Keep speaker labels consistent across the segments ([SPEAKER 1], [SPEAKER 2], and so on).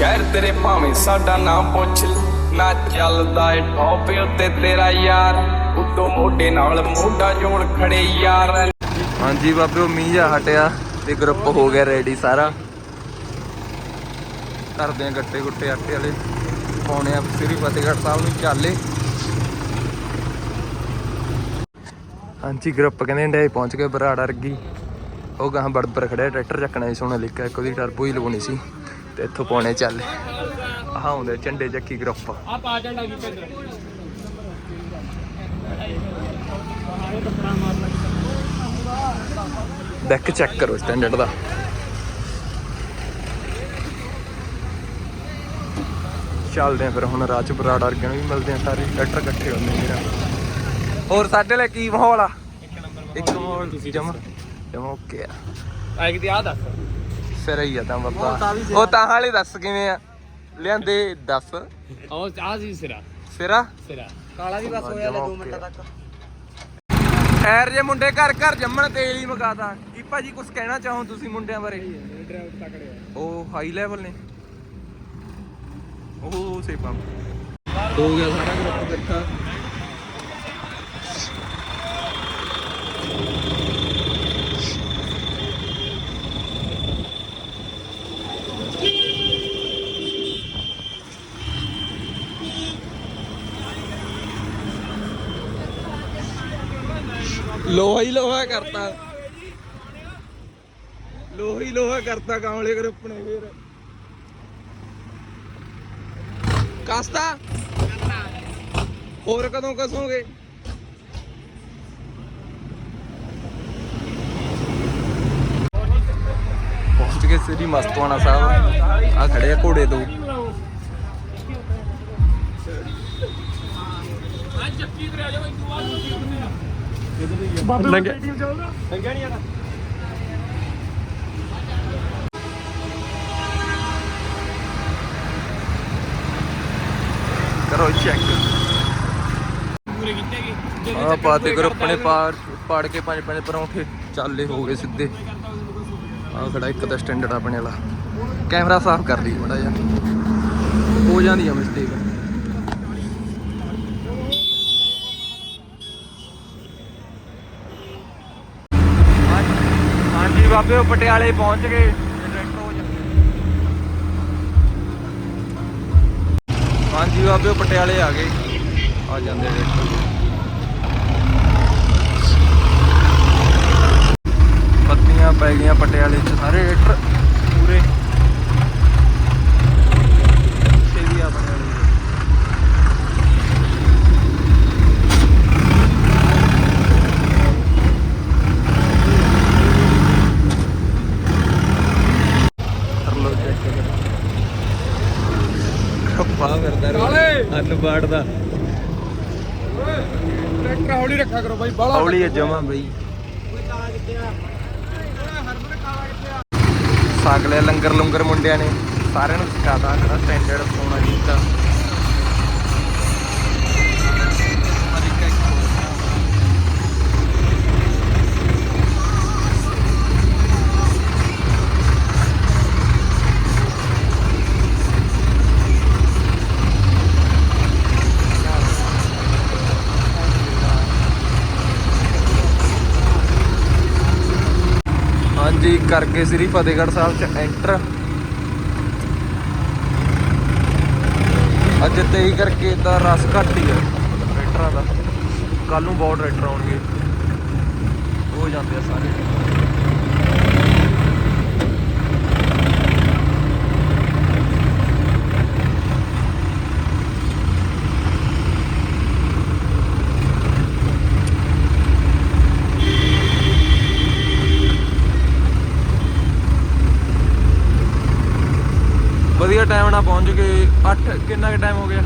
[SPEAKER 1] ਸ਼ਹਿਰ ਤੇਰੇ ਭਾਵੇਂ ਸਾਡਾ ਨਾਮ ਪੁੱਛ ਨਾ ਚੱਲਦਾ ਏ ਟੌਪ ਉੱਤੇ ਤੇਰਾ ਯਾਰ। ਉੱਤੋਂ ਮੋਢੇ ਨਾਲ ਮੋਢਾ ਜੋੜ ਖੜੇ ਯਾਰ।
[SPEAKER 2] ਹਾਂਜੀ ਬਾਬੇ ਉਹ ਮੀਂਹ ਜਾ ਹਟਿਆ ਤੇ ਗਰੁੱਪ ਹੋ ਗਿਆ ਰੈਡੀ ਸਾਰਾ। ਕਰਦੇ ਆ ਗੱਟੇ ਗੁੱਟੇ ਆਟੇ ਵਾਲੇ। ਪਾਉਣੇ ਆ ਸ੍ਰੀ ਫਤਿਹਗੜ੍ਹ ਸਾਹਿਬ ਨੂੰ ਚਾਲੇ। ਹਾਂਜੀ ਗਰੁੱਪ ਕਹਿੰਦੇ ਇੰਡੀਆ ਪਹੁੰਚ ਗਏ ਬਰਾੜ ਅਰਗੀ ਉਹ ਗਾਂ ਬੜਬਰ ਖੜਿਆ, ਟਰੈਕਟਰ ਚੱਕਣਾ ਸੀ, ਸੋਹਣਾ ਲਿਖਿਆ ਇੱਕ ਉਹਦੀ ਟਰਬੋ ਹੀ ਲਵਾਉਣੀ ਸੀ। ਤੇ ਇੱਥੋਂ ਪੌਣੇ ਚੱਲੇ। ਆਹ ਹੁੰਦੇ ਝੰਡੇ ਚੱਕੀ ਗਰੁੱਪ
[SPEAKER 3] ਆ ਪਾ ਝੰਡਾ ਕੀ ਪੈਂਦਾ
[SPEAKER 2] ਡੈਕ ਚੈੱਕ ਕਰੋ ਸਟੈਂਡਰਡ ਦਾ। ਚੱਲਦੇ ਆ ਫਿਰ ਹੁਣ ਰਾਹ ਚ ਬਰਾੜ ਅਰਗਣ ਵੀ ਮਿਲਦੇ ਆ ਸਾਰੇ ਟਰੈਕਟਰ ਇਕੱਠੇ ਹੁੰਦੇ ਮੇਰਾ। ਹੋਰ ਸਾਡੇ ਲਈ ਕੀ ਮਾਹੌਲ ਆ? ਇੱਕ ਮਾਹੌਲ ਜਮਾ ਜਮਾ ਓਕੇ ਆ।
[SPEAKER 3] ਆਈ ਕਿ ਆ ਦੱਸ।
[SPEAKER 2] ਫਿਰ ਹੀ ਆ ਤਾਂ ਬਾਬਾ। ਉਹ ਤਾਂ ਹਾਲੇ ਦੱਸ ਕਿਵੇਂ ਆ? ਲਿਆਂਦੇ ਦੱਸ।
[SPEAKER 3] ਉਹ ਆ ਸੀ ਸਿਰਾ।
[SPEAKER 2] ਸਿਰਾ?
[SPEAKER 3] ਸਿਰਾ।
[SPEAKER 2] ਕਾਲਾ ਵੀ ਬਸ ਹੋਇਆ 2 ਮਿੰਟਾਂ ਤੱਕ। ਐਰ ਜੇ ਮੁੰਡੇ ਘਰ ਘਰ ਜੰਮਣ ਤੇਲ ਹੀ ਮਗਾਤਾ। ਕੀ ਭਾਜੀ ਕੁਝ ਕਹਿਣਾ ਚਾਹੋ ਤੁਸੀਂ ਮੁੰਡਿਆਂ ਬਾਰੇ?
[SPEAKER 3] ਡਰਾਈਵਰ ਤਕੜੇ
[SPEAKER 2] ਉਹ ਹਾਈ ਲੈਵਲ ਨੇ। ਉਹ ਸੇ ਪੰਪ ਹੋ ਗਿਆ ਸਾਰਾ ਗਰੁੱਪ ਇਕੱਠਾ ਲੋਹਾ ਹੀ ਲੋਹਾ ਕਰਤਾ। ਲੋਹਾ ਹੀ ਲੋਹਾ ਕਰਤਾ ਕਾਮਲੇ ਗਰੁੱਪ ਨੇ ਫੇਰ ਕਸਤਾ? ਹੋਰ ਕਦੋਂ ਕਸੋਗੇ? ਪਹੁੰਚ ਗਏ ਸ੍ਰੀ ਮਸਤਵਾਣਾ ਸਾਹਿਬ। ਆ ਖੜੇ ਆ ਘੋੜੇ ਦੋ ਲੰਘਿਆ
[SPEAKER 3] ਲੰਘਿਆ ਨਹੀਂ
[SPEAKER 2] ਕਰੋ ਚੈੱਕ
[SPEAKER 3] ਪੂਰੇ ਕੀਤੇ
[SPEAKER 2] ਆ ਪਾਤੇ ਗਰੁੱਪ ਨੇ ਪਾੜ ਪਾੜ ਕੇ ਪੰਜ ਪੰਜ ਪਰੌਂਠੇ ਚਾਲੇ ਹੋ ਗਏ ਸਿੱਧੇ। ਆ ਖੜਾ ਇੱਕ ਤਾਂ ਸਟੈਂਡਰਡ ਆਪਣੇ ਵਾਲਾ। ਕੈਮਰਾ ਸਾਫ਼ ਕਰ ਲਈ ਬੜਾ ਜਿਹਾ। ਹੋ ਜਾਂਦੀ ਆ ਮਿਸਟੇਕ ਹਾਂਜੀ ਬਾਬੇ ਉਹ ਪਟਿਆਲੇ ਪਹੁੰਚ ਗਏ। ਹਾਂਜੀ, ਬਾਬੇ ਉਹ ਪਟਿਆਲੇ ਆ ਗਏ। ਆ ਜਾਂਦੇ ਟਰੈਕਟਰ ਪੱਤੀਆਂ ਪੈ ਗਈਆਂ ਪਟਿਆਲੇ ਚ ਸਾਰੇ ਟਰੈਕਟਰ ਪੂਰੇ ਪਿੱਛੇ ਵੀ ਆ ਪਟਿਆਲੇ ਦੇ। ਕਰ ਲਓ check ਕਰੋ। ਰੋ ਅਨਬਾੜ ਦਾ
[SPEAKER 3] ਟਰੈਕਟਰ ਹੌਲੀ ਰੱਖਿਆ ਕਰੋ ਬਾਈ ਬਾਲਾ
[SPEAKER 2] ਹੌਲੀ ਜਮਾ ਬਈ। ਸਾਗ ਲਿਆ ਲੰਗਰ ਲੰਗਰ ਮੁੰਡਿਆਂ ਨੇ। ਸਾਰਿਆਂ ਨੂੰ ਸਿਖਾਤਾ ਕਿਹੜਾ ਸਟੈਂਡਰਡ ਸੋਨਾ ਕੀਤਾ ਹਾਂਜੀ ਕਰਕੇ ਸ੍ਰੀ ਫਤਿਹਗੜ੍ਹ ਸਾਹਿਬ ਚ ਐਂਟਰ ਅੱਜ ਤੇਈ ਕਰਕੇ ਤਾਂ ਰਸ ਘੱਟ ਹੀ ਆ। ਟਰੈਕਟਰਾਂ ਦਾ। ਕੱਲ ਨੂੰ ਬਹੁਤ ਟਰੈਕਟਰ ਆਉਣਗੇ। ਹੋ ਜਾਂਦੇ ਆ ਸਾਰੇ ਵਧੀਆ ਟਾਈਮ ਨਾਲ ਪਹੁੰਚ ਗਏ 8 ਕਿੰਨਾ ਕੁ ਟਾਈਮ ਹੋ ਗਿਆ?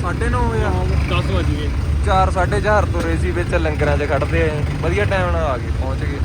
[SPEAKER 2] 9:30 ਹੋ ਗਿਆ
[SPEAKER 3] 10 ਵਜ ਗਏ।
[SPEAKER 2] 4 4:30 ਤੁਰੇ ਸੀ ਵਿੱਚ ਲੰਗਰਾਂ 'ਚ ਖੜਦੇ ਆ। ਵਧੀਆ ਟਾਈਮ ਨਾਲ ਆ ਗਏ ਪਹੁੰਚ ਗਏ।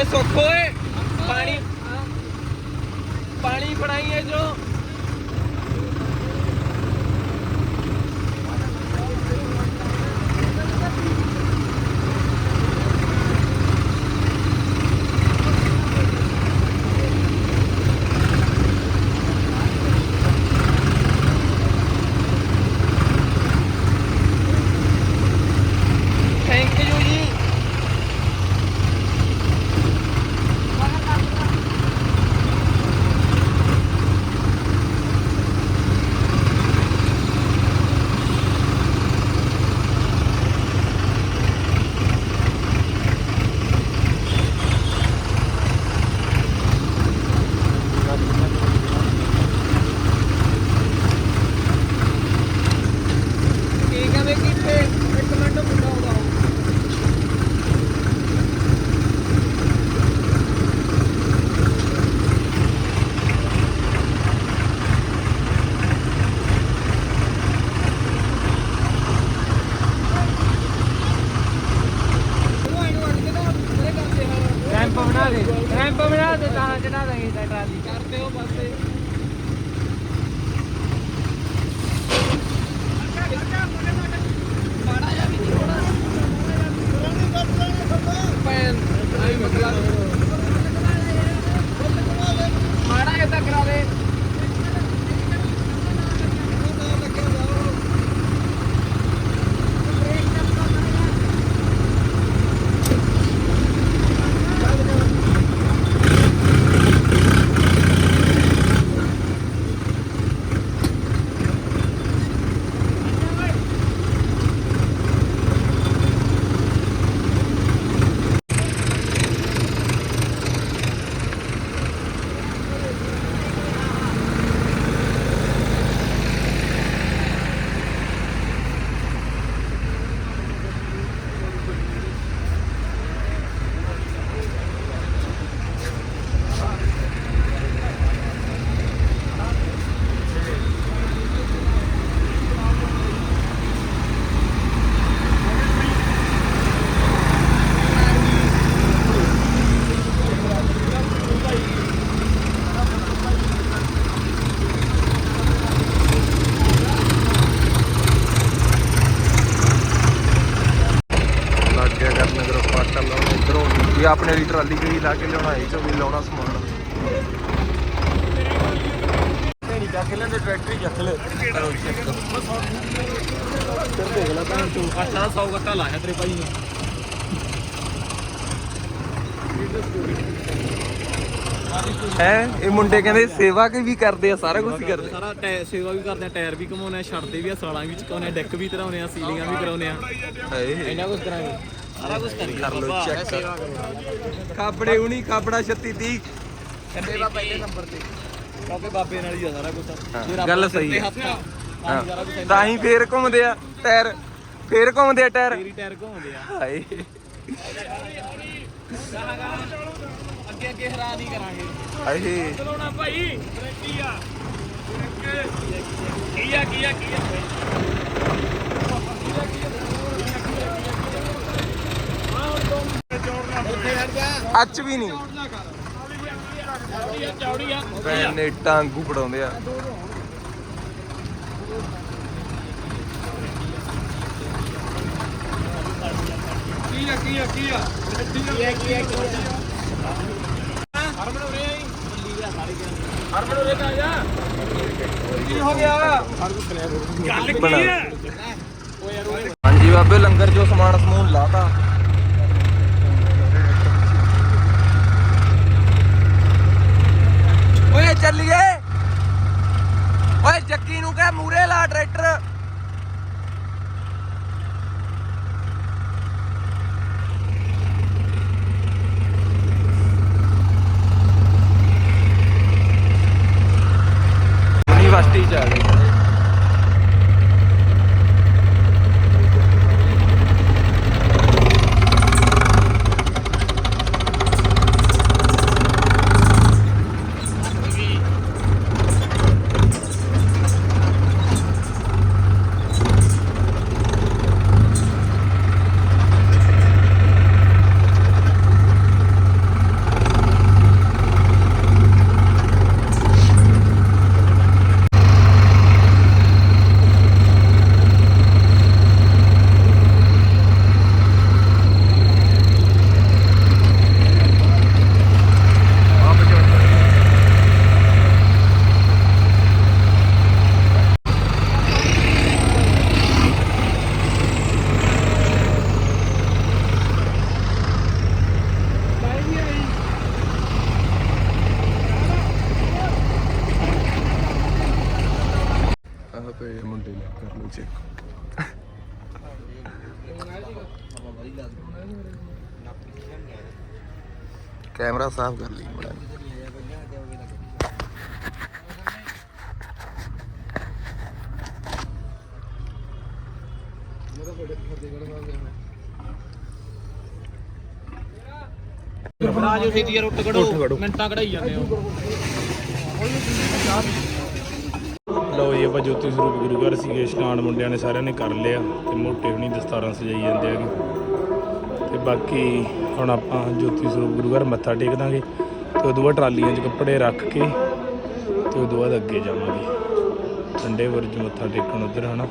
[SPEAKER 2] ਓਏ ਸੁੱਖ ਓਏ ਪਾਣੀ ਪਾਣੀ ਫੜਾਈਏ ਜੋ ਦਾਂਗੇ ਦਾ ਟਰਾਲੀ ਕਰਦੇ ਹੋ ਬਸ ਮਾੜਾ ਜਿਹਾ ਵੀ ਨਹੀਂ ਹੋਣਾ ਪੈਨ ਆਈ ਮਤਲਬ ਮਾੜਾ ਜਿਹਾ ਤਾਂ ਕਰਾ ਦੇ ਆਪਣੇ ਲਈ ਟਰਾਲੀ ਗਈ ਲਾ ਕੇ ਲਿਆਉਣਾ ਇਹ ਚੋਂ ਵੀ ਲਾਉਣਾ ਸਮਾਨ।
[SPEAKER 3] ਨਹੀਂ ਚੱਕ ਲੈਂਦੇ ਟਰੈਕਟਰ ਹੀ ਚੱਕ ਲੈ।
[SPEAKER 2] ਕਰੋ ਚੈੱਕ
[SPEAKER 3] ਫਿਰ ਦੇਖ ਲੈ ਭੈਣ ਤੂੰ ਆਟਾ 100 ਗੱਟਾ ਲਾਇਆ ਤੇਰੇ ਭਾਈ ਨੇ।
[SPEAKER 2] ਹੈ? ਇਹ ਮੁੰਡੇ ਕਹਿੰਦੇ ਸੇਵਾ ਕੇ ਵੀ ਕਰਦੇ ਆ ਸਾਰਾ ਕੁਝ ਹੀ ਕਰਦੇ।
[SPEAKER 3] ਸਾਰਾ ਟਾਇਰ ਸੇਵਾ ਵੀ ਕਰਦੇ ਆ ਟਾਇਰ ਵੀ ਘਮਾਉਣੇ ਆ ਛੱਡਦੇ ਵੀ ਆ ਸਾਲਾਂ ਵੀ ਚਕਾਉਣੇ ਆ ਡੈਕ ਵੀ ਧਰਾਉਣੇ ਆ ਸੀਲਿੰਗਾਂ ਵੀ ਕਰਾਉਣੇ ਆ।
[SPEAKER 2] ਹਾਏ।
[SPEAKER 3] ਇੰਨਾ ਕੁਝ ਕਰਾਂਗੇ। ਸਾਰਾ ਕੁਝ ਕਰੀਏ
[SPEAKER 2] ਕਰ ਲਓ ਚੈੱਕ ਕਾਪੜੇ ਉਣੀ ਕਾਪੜਾ 36 30
[SPEAKER 3] ਸੇਵਾ ਪਹਿਲੇ ਨੰਬਰ ਤੇ। ਕਿਉਂਕਿ ਬਾਬੇ ਨਾਲ ਹੀ ਆ ਸਾਰਾ ਕੁਝ
[SPEAKER 2] ਗੱਲ ਸਹੀ ਹੈ।
[SPEAKER 3] ਆ, ਤਾਂ ਹੀ
[SPEAKER 2] ਫੇਰ ਘੁੰਮਦੇ ਆ ਟਾਇਰ। ਫੇਰ ਘੁੰਮਦੇ ਆ ਟਾਇਰ।
[SPEAKER 3] ਤੇਰੀ ਟਾਇਰ ਘੁੰਮਦੇ ਆ।
[SPEAKER 2] ਹਾਏ।
[SPEAKER 3] ਅੱਗੇ ਅੱਗੇ ਹੈਰਾਨ ਹੀ ਕਰਾਂਗੇ।
[SPEAKER 2] ਹਾਏ।
[SPEAKER 3] ਚਲਾਉਣਾ ਭਾਈ ਕੀ ਆ ਕੀ ਆ? ਕੀ ਆ ਕੀ ਆ?
[SPEAKER 2] ਅੱਜ ਵੀ ਨਹੀਂ
[SPEAKER 3] ਚੌੜੀ ਆ
[SPEAKER 2] ਭੈਣ ਨੇ ਟਾਂਗੂ ਪੜਾਉਂਦੇ ਆ
[SPEAKER 3] ਕੀ ਆ ਕੀ ਆ ਕੀ ਆ ਕੀ ਆ ਕੀ ਆ ਹਰਮਨ ਉਰੇ ਆਈ ਹਰਮਨ ਉਰੇ ਤਾਂ ਜਾ ਕੀ ਹੋ ਗਿਆ ਗੱਲ ਕੀ ਆ
[SPEAKER 2] ਹਾਂਜੀ ਬਾਬੇ ਲੰਗਰ ਚੋਂ ਸਮਾਨ ਸਮੂਨ ਲਾਤਾ ਓਏ ਚੱਲੀਏ। ਓਏ ਜੱਕੀ ਨੂੰ ਕਹਿ ਮੂਰੇ ਲਾ ਟਰੈਕਟਰ ਯੂਨੀਵਰਸਿਟੀ ਚ ਆ ਗਏ ਆਹ ਪਏ ਆ ਮੁੰਡੇ ਨੇ ਕਰ ਲਓ ਚੈੱਕ ਕੈਮਰਾ ਸਾਫ਼ ਕਰ ਲਈ ਬੜਾ
[SPEAKER 3] ਰਾਜੋ ਯਾਰ ਉੱਠ ਖੜੋ। ਮਿੰਟਾਂ ਕਢਾਈ ਜਾਂਦੇ ਹੋ।
[SPEAKER 4] ਲਓ ਜੀ, ਆਪਾਂ ਜੋਤੀ ਸਰੂਪ ਗੁਰੂ ਘਰ ਸੀਗੇ, ਇਸ਼ਨਾਨ ਮੁੰਡਿਆਂ ਨੇ ਸਾਰਿਆਂ ਨੇ ਕਰ ਲਿਆ ਤੇ ਮੋਟੇ ਹੁਣੀ ਦਸਤਾਰਾਂ ਸਜਾਈ ਜਾਂਦੇ ਹੈਗੇ। ਤੇ ਬਾਕੀ ਹੁਣ ਆਪਾਂ ਜੋਤੀ ਸਰੂਪ ਗੁਰੂ ਘਰ ਮੱਥਾ ਟੇਕ ਦਾਂਗੇ ਤੇ ਉਦੋਂ ਬਾਅਦ ਟਰਾਲੀਆਂ 'ਚ ਕੱਪੜੇ ਰੱਖ ਕੇ ਤੇ ਉਦੋਂ ਬਾਅਦ ਅੱਗੇ ਜਾਵਾਂਗੇ। ਠੰਡੇ ਬੁਰਜ ਮੱਥਾ ਟੇਕਣ ਉਧਰ, ਹਨਾ?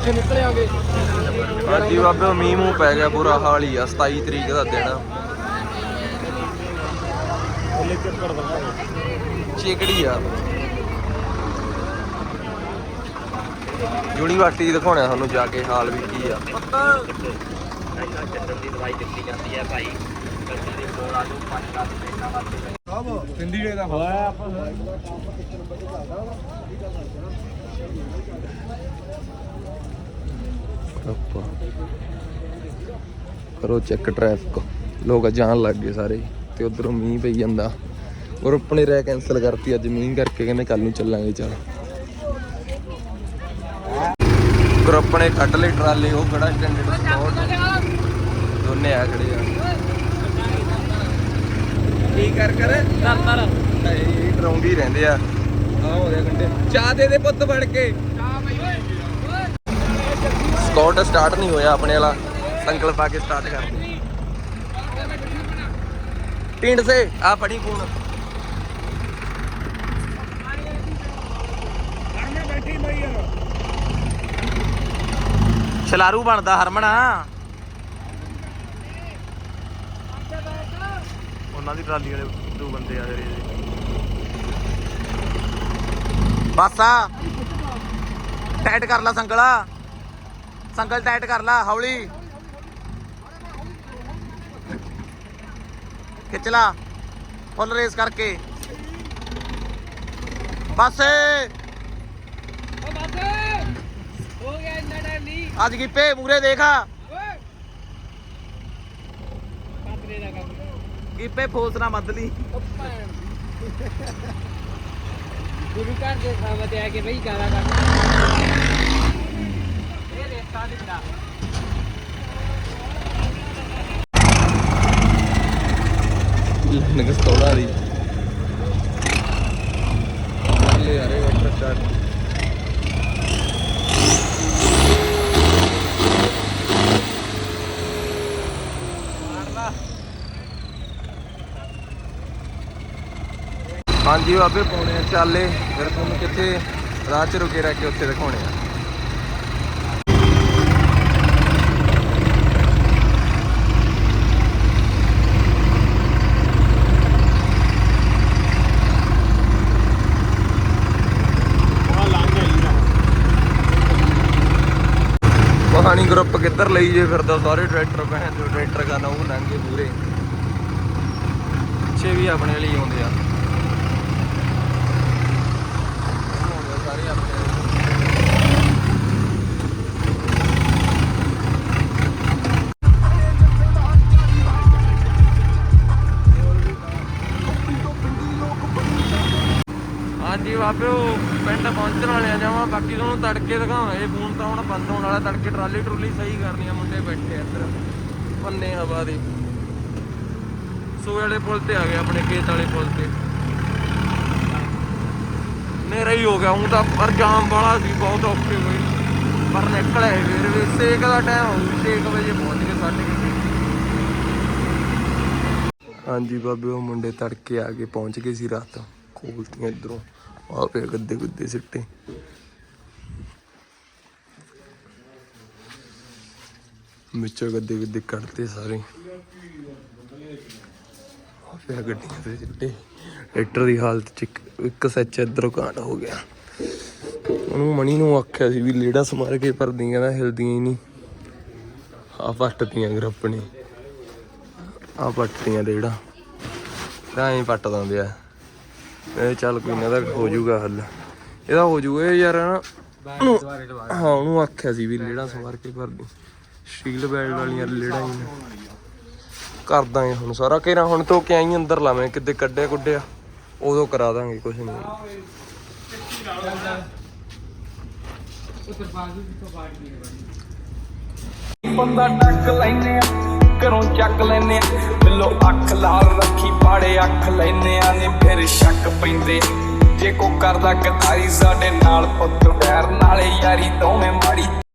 [SPEAKER 3] ਵਜੇ ਕਿੱਥੇ ਨਿਕਲੇ ਆਂਗੇ
[SPEAKER 2] ਹਾਂਜੀ ਬਾਬੇ ਮੀਂਹ ਮੂੰਹ ਪੈ ਗਿਆ ਬੁਰਾ ਹਾਲ ਹੀ ਆ 27 ਤਰੀਕ ਦਾ ਦਿਨ। ਚਿਕੜੀ ਆ। ਯੂਨੀਵਰਸਿਟੀ ਦਿਖਾਉਣਾ ਤੁਹਾਨੂੰ ਜਾ ਕੇ ਹਾਲ ਵੀ ਕੀ ਆ। ਆਪਾਂ ਕਰੋ ਚੈੱਕ ਟ੍ਰੈਫਿਕ ਲੋਕ ਜਾਣ ਲੱਗ ਗਏ ਸਾਰੇ। ਤੇ ਉਧਰੋਂ ਮੀਂਹ ਪਈ ਜਾਂਦਾ। ਗਰੁੱਪ ਨੇ ਰਹਿ ਕੈਨਸਲ ਕਰਤੀ ਅੱਜ। ਮੀਂਹ ਕਰਕੇ ਕਹਿੰਦੇ ਕੱਲ ਨੂੰ ਚੱਲਾਂਗੇ ਚੱਲ। ਗਰੁੱਪ ਨੇ ਕੱਢ ਲਈ ਟਰਾਲੀ ਉਹ ਖੜਾ ਸਟੈਂਡਰਡ ਦੋਨੇ ਆ ਖੜੇ ਆ। ਕੀ ਕਰ ਕਰ?
[SPEAKER 3] ਕਰ ਕਰ।
[SPEAKER 2] ਨਹੀਂ ਡਰਾਉਂਦੇ ਰਹਿੰਦੇ ਆ। ਆ ਹੋ ਗਿਆ ਕੰਡੇ ਚਾਹ ਦੇ ਦੇ ਪੁੱਤ ਫੜ ਕੇ। ਸਕਾਟ ਸਟਾਰਟ ਨਹੀਂ ਹੋਇਆ ਆਪਣੇ ਵਾਲਾ। ਸੰਕਲਪ ਆ ਕੇ ਸਟਾਰਟ ਕਰ ਪਿੰਡ ਸੇ ਆ ਫੜੀ ਫੋਨ
[SPEAKER 3] ਛਲਾਰੂ ਬਣਦਾ ਹਰਮਣਾ ਉਹਨਾਂ ਦੀ ਟਰਾਲੀ ਵਾਲੇ ਦੋ ਬੰਦੇ ਆ ਜਿਹੜੇ। ਬਸ। ਆ ਟਾਈਟ ਕਰ ਲਾ ਸੰਗਲਾ ਸੰਗਲ ਟਾਈਟ ਕਰ ਲਾ ਹੌਲੀ। ਖਿੱਚ ਲਾ ਫੁੱਲ ਰੇਸ ਕਰਕੇ। ਬਸ। ਅੱਜ ਗਿੱਪੇ ਮੂਰੇ ਦੇਖਾ। ਗਿੱਪੇ ਫੋਸ ਨਾ ਮੱਦ ਲਈ।
[SPEAKER 5] ਗੁਰੂ ਘਰ ਦੇ ਤੇ ਆ ਕੇ ਬਈ ਗਾਣਾ ਕਰ
[SPEAKER 2] ਦੀ ਲੈ ਆ ਰਹੇ ਵਾਟਰ ਸਟਾਰਟ ਹਾਂਜੀ ਬਾਬੇ ਪੌਣੇ ਆ ਚਾਲੇ। ਫਿਰ ਤੁਹਾਨੂੰ ਕਿੱਥੇ ਰਾਹ ਚ ਰੁਕੇ ਰਹਿ ਕੇ ਉੱਥੇ ਦਿਖਾਉਣੇ ਆ। ਕਹਾਣੀ ਗਰੁੱਪ ਕਿੱਧਰ ਲਈ ਜੇ ਫਿਰਦਾ ਸਾਰੇ ਟਰੈਕਟਰ ਭੈਣ ਜੋ ਟਰੈਕਟਰ ਕਰਨਾ ਉਹ ਲੰਘੇ ਪੂਰੇ। ਪਿੱਛੇ ਵੀ ਆਪਣੇ ਲਈ ਆਉਂਦੇ ਆ। ਸਾਰੇ ਆਪਣੇ ਹਾਂਜੀ ਬਾਬੇ ਪਿੰਡ ਪਹੁੰਚਣ ਵਾਲੇ ਆ, ਜਾਵਾਂ, ਬਾਕੀ ਤੁਹਾਨੂੰ ਤੜਕੇ ਦਿਖਾਵਾਂਗੇ ਫੋਨ ਤਾਂ ਹੁਣ ਬੰਦ ਹੋਣ ਵਾਲਾ, ਤੜਕੇ ਟਰਾਲੀ ਟਰੂਲੀ ਸਹੀ ਕਰਨੀ ਆ, ਮੁੰਡੇ ਬੈਠੇ ਇੱਧਰ। ਪੰਨੇ ਹਵਾ ਦੇ। ਸੋਏ ਵਾਲੇ ਪੁਲ ਤੇ ਆ ਗਏ ਆਪਣੇ, ਖੇਤ ਵਾਲੇ ਪੁਲ ਤੇ। ਨੇਰਾ ਹੀ ਹੋ ਗਿਆ, ਹੁਣ ਤਾਂ ਪਰ ਜਾਮ ਵਾਲਾ ਸੀ, ਬਹੁਤ ਔਖੇ ਹੋਏ। ਪਰ ਨਿਕਲੇ ਫਿਰ ਵੀ ਸੇਕ ਦਾ ਟਾਈਮ ਹੋ ਗਿਆ 6 ਵਜੇ ਪਹੁੰਚ ਗਏ ਸਾਢੇ ਕੁ ਛੇ। ਹਾਂਜੀ ਬਾਬੇ, ਉਹ ਮੁੰਡੇ ਤੜਕੇ ਆ ਕੇ ਪਹੁੰਚ ਗਏ ਸੀ ਰਾਤ। ਖੋਲਤੀਆਂ ਇਧਰੋਂ। ਆ ਪਿਆ ਗੱਦੇ ਗੁੱਦੇ ਸਿੱਟੇ। ਵਿੱਚੋਂ ਗੱਦੇ ਗੁੱਦੇ ਕੱਢਤੇ ਸਾਰੇ। ਆ ਪਿਆ ਗੱਡੀਆਂ ਤੇ ਸਿੱਟੇ। ਟਰੈਕਟਰ ਦੀ ਹਾਲਤ ਚ ਇੱਕ- ਸੱਚ ਇਧਰੋਂ ਕਾਂਡ ਹੋ ਗਿਆ। ਉਹਨੂੰ ਮਣੀ ਨੂੰ ਆਖਿਆ ਸੀ ਵੀ ਲੇੜਾ ਸਮਾਰ ਕੇ ਪਰਦੀਆਂ ਕਹਿੰਦਾ ਹਿਲਦੀਆਂ ਹੀ ਨਹੀਂ। ਆ ਪੱਟਦੀਆਂ ਗਰੁੱਪ ਨੇ। ਆ ਪੱਟਦੀਆਂ ਲੇੜਾ ਤਾਂ ਐਂ ਪੱਟ ਦਿੰਦੇ ਆ। ਇਹ ਚੱਲ ਕੋਈ ਨਾ ਦਾ ਹੋ ਜਾਊਗਾ ਹੱਲ। ਇਹਦਾ ਹੋ ਜਾਊਗਾ ਯਾਰ ਨਾ ਹਾਂ, ਉਹਨੂੰ ਆਖਿਆ ਸੀ ਵੀ ਲੇੜਾ ਸਵਾਰ ਕੇ ਕਰਦੀ ਸਟੀਲ ਬੈਲਟ ਵਾਲੀਆਂ ਲੇੜਾ ਹੀ ਨੇ। ਕਰ ਹੁਣ ਸਾਰਾ। ਘੇਰਾ ਹੁਣ ਤੋਂ ਕਿ ਆਈ ਅੰਦਰ ਲਾਵੇਂ ਕਿਤੇ ਕੱਢਿਆ ਕੁੱਡਿਆ ਉਦੋਂ ਕਰਾ ਦਾਂਗੇ ਕੁਝ ਨਹੀਂ।
[SPEAKER 1] ਬੰਦਾ ਟੱਕ ਲੈਨੇ ਆ, ਘਰੋਂ ਚੱਕ ਲੈਨੇ ਆ। ਬਿੱਲੋ ਅੱਖ ਲਾਲ ਰੱਖੀ, ਪਾੜੇ ਅੱਖ ਲੈਨੇ ਆ ਨੇ ਫਿਰ ਸ਼ੱਕ ਪੈਂਦੇ। ਜੇ ਕੋ ਕਰਦਾ ਗਦਾਰੀ, ਸਾਡੇ ਨਾਲ ਪੁੱਤ ਵੈਰ, ਨਾਲੇ ਯਾਰੀ ਦੋਵੇਂ ਮਾੜੀ